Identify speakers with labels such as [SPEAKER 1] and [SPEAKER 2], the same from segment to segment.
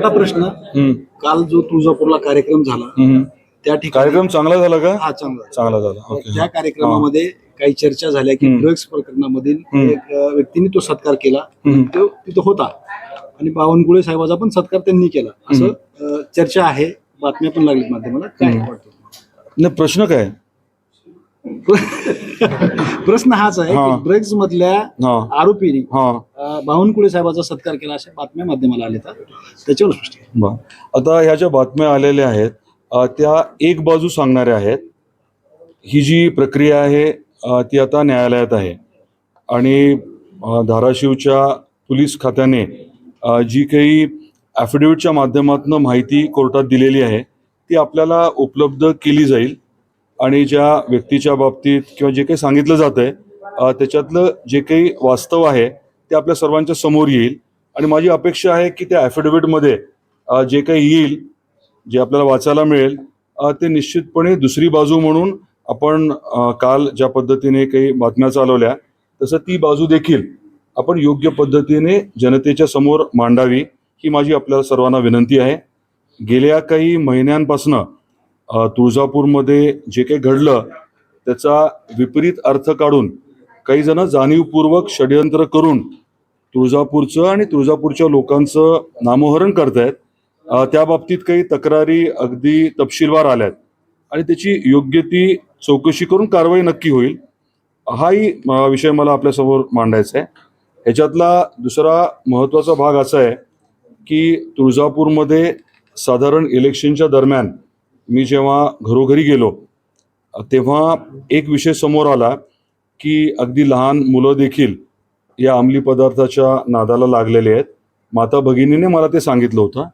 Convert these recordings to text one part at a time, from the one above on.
[SPEAKER 1] मोठा प्रश्न.
[SPEAKER 2] हम्म,
[SPEAKER 1] काल जो तुळजापूरला कार्यक्रम झाला
[SPEAKER 2] हम्म.
[SPEAKER 1] त्या ठिकाणी
[SPEAKER 2] कार्यक्रम चांगला झाला का?
[SPEAKER 1] हा चांगला.
[SPEAKER 2] चांगला झाला. ओके.
[SPEAKER 1] त्या कार्यक्रमामध्ये काही चर्चा झाल्या की
[SPEAKER 2] हम्म.
[SPEAKER 1] ड्रग्ज प्रकरणामधील
[SPEAKER 2] हम्म.
[SPEAKER 1] एक अ, व्यक्तीने तो सत्कार केला.
[SPEAKER 2] हम्म.
[SPEAKER 1] तो तिथं होता. आणि बावनकुळे साहेबाचा पण सत्कार त्यांनी केला. असं अ, चर्चा आहे. बातम्या पण लागलीत माध्यमाला. काय
[SPEAKER 2] हम्म.
[SPEAKER 1] वाटतं
[SPEAKER 2] नाही प्रश्न काय?
[SPEAKER 1] प्रश्न हाच आहे
[SPEAKER 2] हा.
[SPEAKER 1] की ड्रग्ज मधल्या
[SPEAKER 2] हा.
[SPEAKER 1] आरोपीने
[SPEAKER 2] हा.
[SPEAKER 1] अ, बावनकुळे साहेबाचा सत्कार केला अशा बातम्या माध्यमाला आल्या त्याच्यावर स्पष्ट.
[SPEAKER 2] बर. आता ह्या ज्या बातम्या आलेल्या आहेत अ, त्या एक बाजू सांगणाऱ्या आहेत. ही जी प्रक्रिया आहे अ, ती आता न्यायालयात आहे. आणि अ, धाराशिवच्या पोलीस खात्याने अ, जी काही ॲफिडेव्हिटच्या माध्यमातून माहिती कोर्टात दिलेली आहे ती आपल्याला उपलब्ध केली जाईल. आणि ज्या व्यक्तीच्या बाबतीत किंवा जे काही सांगितलं जातं आहे त्याच्यातलं जे काही वास्तव आहे ते आपल्या सर्वांच्या समोर येईल. आणि माझी अपेक्षा आहे की त्या ॲफिडेव्हिटमध्ये जे काही येईल जे आपल्याला वाचायला मिळेल ते निश्चितपणे दुसरी बाजू म्हणून आपण काल ज्या पद्धतीने काही बातम्या चालवल्या तसं ती बाजू देखील आपण योग्य पद्धतीने जनतेच्या समोर मांडावी ही माझी आपल्या सर्वांना विनंती आहे. गेल्या काही महिन्यांपासनं तुळजापूरमध्ये जे काही घडलं त्याचा विपरीत अर्थ काढून काही जण जाणीवपूर्वक षडयंत्र करून तुळजापूरचं आणि तुळजापूरच्या लोकांचं नामोहरण करतायत. त्या बाबतीत काही तक्रारी अगदी तपशीलवार आल्यात. आणि त्याची योग्य ती चौकशी करून कारवाई नक्की होईल हाही विषय मला आपल्यासमोर मांडायचा आहे. ह्याच्यातला दुसरा महत्त्वाचा भाग असा आहे की तुळजापूरमध्ये साधारण इलेक्शनच्या दरम्यान मी जेव्हा घरोघरी गेलो तेव्हा एक विषय समोर आला की अगदी लहान मुलं देखील या अंमली पदार्थाच्या नादाला लागलेले आहेत. माता भगिनीने मला ते सांगितलं होतं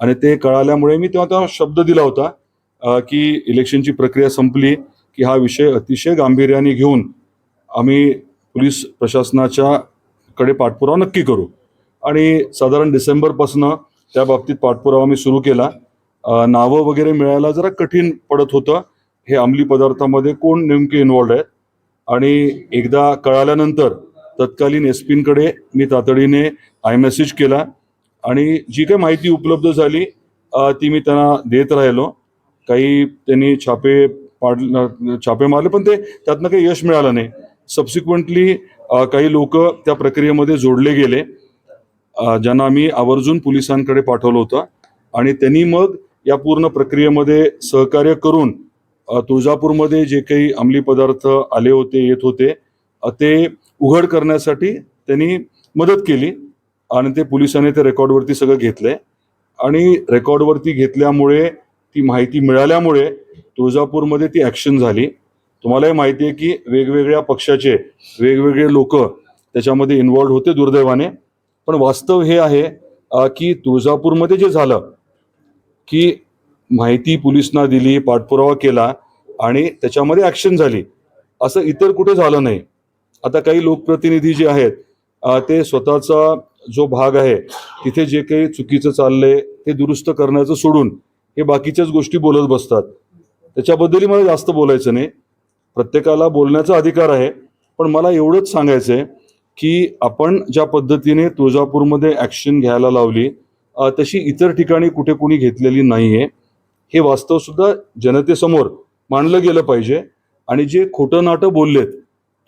[SPEAKER 2] आणि ते कळाल्यामुळे मी तेव्हा तेव्हा शब्द दिला होता की इलेक्शनची प्रक्रिया संपली की हा विषय अतिशय गांभीर्याने घेऊन आम्ही पोलीस प्रशासनाच्या कडे पाठपुरावा नक्की करू. आणि साधारण डिसेंबरपासनं त्या बाबतीत पाठपुरावा मी सुरू केला. नावं वगैरे मिळायला जरा कठीण पडत होतं. हे अंमली पदार्थामध्ये कोण नेमके इन्वॉल्ड आहेत? आणि एकदा कळाल्यानंतर तत्कालीन एस पींकडे मी तातडीने आय मेसेज केला आणि जी काही माहिती उपलब्ध झाली ती मी त्यांना देत राहिलो. काही त्यांनी छापे पाड छापे मारले पण ते त्यातनं काही यश मिळालं नाही. सबसिक्वेंटली काही लोक त्या प्रक्रियेमध्ये जोडले गेले. ज्यांना आम्ही आवर्जून पोलिसांकडे पाठवलं होतं. आणि त्यांनी मग या पूर्ण प्रक्रियेमध्ये सहकार्य करून तुळजापूरमध्ये जे काही अंमली पदार्थ आले होते येत होते ते उघड करण्यासाठी त्यांनी मदत केली आणि ते पोलिसांनी ते रेकॉर्डवरती सगळं घेतलंय. आणि रेकॉर्डवरती घेतल्यामुळे ती माहिती मिळाल्यामुळे तुळजापूरमध्ये ती ॲक्शन झाली. तुम्हालाही माहिती आहे की वेगवेगळ्या पक्षाचे वेगवेगळे लोक त्याच्यामध्ये इन्वॉल्ड होते दुर्दैवाने. पण वास्तव हे आहे की तुळजापूरमध्ये जे झालं की माहिती पोलिसांना दिली पाठपुरावा केला आणि त्याच्यामध्ये ॲक्शन झाली. असं इतर कुठे झालं नाही. आता काही लोकप्रतिनिधी जे आहेत ते स्वतःचा जो भाग आहे तिथे जे काही चुकीचं चाललंय ते दुरुस्त करण्याचं सोडून हे बाकीच्याच गोष्टी बोलत बसतात. त्याच्याबद्दलही मला जास्त बोलायचं नाही. प्रत्येकाला बोलण्याचा अधिकार आहे. पण मला एवढंच सांगायचं आहे की आपण ज्या पद्धतीने तुळजापूरमध्ये ॲक्शन घ्यायला लावली तशी इतर ठिकाणी कुठे कुणी घेतलेली नाही आहे हे वास्तव सुद्धा जनतेसमोर मांडलं गेलं पाहिजे. आणि जे खोटं नाटं बोललेत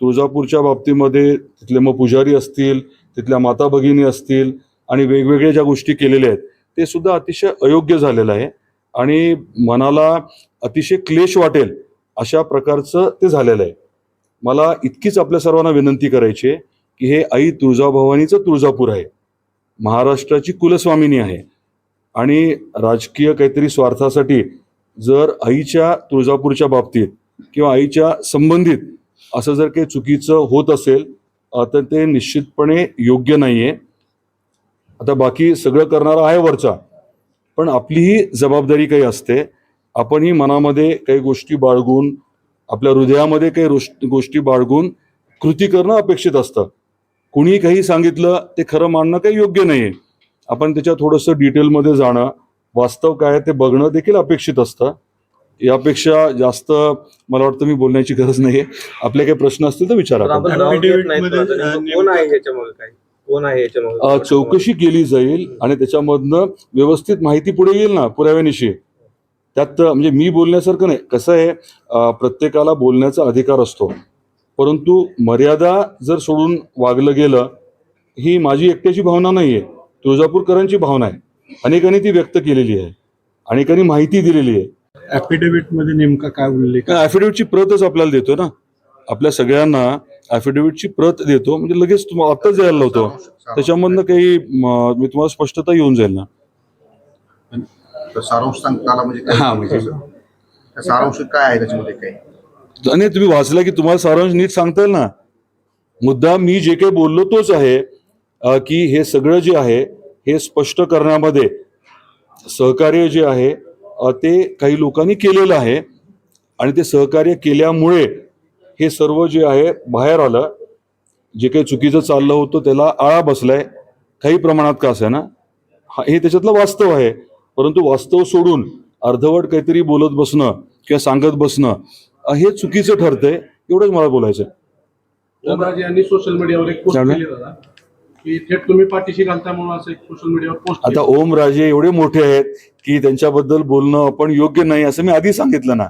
[SPEAKER 2] तुळजापूरच्या बाबतीमध्ये तिथले मग पुजारी असतील तिथल्या माता भगिनी असतील आणि वेगवेगळ्या ज्या गोष्टी केलेल्या आहेत ते सुद्धा अतिशय अयोग्य झालेलं आहे. आणि मनाला अतिशय क्लेश वाटेल अशा प्रकारचं ते झालेलं आहे. मला इतकीच आपल्या सर्वांना विनंती करायची आहे की हे आई तुळजाभवानीचं तुळजापूर आहे. महाराष्ट्राची कुलस्वामिनी आहे. आणि राजकीय काहीतरी स्वार्थासाठी जर आईच्या तुळजापूरच्या बाबतीत किंवा आईच्या संबंधित असं जर काही चुकीचं होत असेल तर ते निश्चितपणे योग्य नाही आहे आता बाकी सगळं करणारा आहे वरचा पण आपलीही जबाबदारी काही असते. आपणही मनामध्ये काही गोष्टी बाळगून आपल्या हृदयामध्ये काही गोष्टी बाळगून कृती करणं अपेक्षित असतं. कुणी काही सांगितलं ते खरं मानणं काही योग्य नाही आहे आपण त्याच्या थोडंसं डिटेलमध्ये जाणं वास्तव काय आहे ते बघणं देखील अपेक्षित असतं. यापेक्षा जास्त मला वाटतं मी बोलण्याची गरज नाही आहे आपले काही प्रश्न असतील तर विचारा चौकशी केली जाईल आणि त्याच्यामधनं व्यवस्थित माहिती पुढे येईल ना पुराव्यानिशी. त्यात म्हणजे मी बोलण्यासारखं नाही. कसं आहे प्रत्येकाला बोलण्याचा अधिकार असतो. परंतु मर्यादा जर सोडून वागलं गेलं ही माझी एकट्याची भावना नाही आहे तुळजापूरकरांची भावना आहे. अनेकांनी ती व्यक्त केलेली आहे. अनेकांनी माहिती दिलेली आहे.
[SPEAKER 1] ऍफिडेव्हिटमध्ये नेमका काय उल्लेख
[SPEAKER 2] ॲफिडेव्हिटची प्रतच आपल्याला देतो ना. आपल्या सगळ्यांना ॲफिडेव्हिटची प्रत देतो. म्हणजे लगेच तुम्हाला आत्ताच द्यायला लावतो. त्याच्यामधनं काही म, तुम्हाला स्पष्टता येऊन जाईल ना.
[SPEAKER 3] तर सारांश सांगता आला म्हणजे काय
[SPEAKER 1] हा, म्हणजे-
[SPEAKER 3] सारांश काय आहे त्याच्यामध्ये काय
[SPEAKER 2] आणि तुम्ही वाचला की तुम्हाला सारांश नीट सांगता येईल ना? मुद्दा मी जे काही बोललो तोच आहे की हे सगळं जे आहे हे स्पष्ट करण्यामध्ये सहकार्य जे आहे ते काही लोकांनी केलेलं आहे. आणि ते सहकार्य केल्यामुळे हे सर्व जे आहे बाहेर आलं. जे काही चुकीचं चाललं होतं त्याला आळा बसलाय. काही प्रमाणात का असे ना हा- हे त्याच्यातलं वास्तव आहे. परंतु वास्तव सोडून अर्धवट काहीतरी बोलत बसणं किंवा सांगत बसणं हे चुकीचं ठरतंय एवढंच मला बोलायचं
[SPEAKER 4] ओमराजे यांनी सोशल मीडियावर एक पोस्ट. केली दादा की थेट तुम्ही पाठीशी घालता म्हणून असं एक सोशल मीडियावर पोस्ट
[SPEAKER 2] आता ओम राजे एवढे मोठे आहेत की त्यांच्याबद्दल बोलणं आपण योग्य नाही असं मी आधी सांगितलं ना.